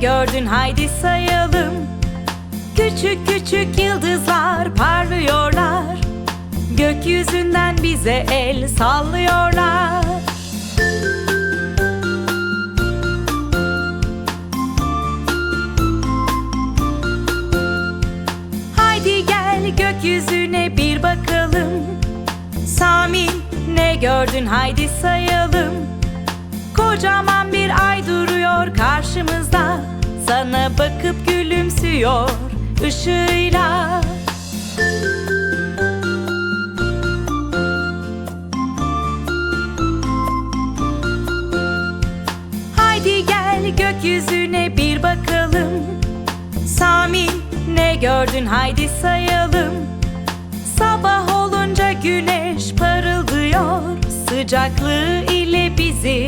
gördün? Haydi sayalım. Küçük küçük yıldızlar parlıyorlar. Gökyüzünden bize el sallıyorlar. Haydi gel gökyüzüne bir bakalım. Sami ne gördün? Haydi sayalım. Kocaman bir ay duruyor karşımızda Bakıp gülümsüyor ışığıyla. Haydi gel gökyüzüne bir bakalım. Sami ne gördün? Haydi sayalım. Sabah olunca güneş parıldıyor. Sıcaklığı ile bizi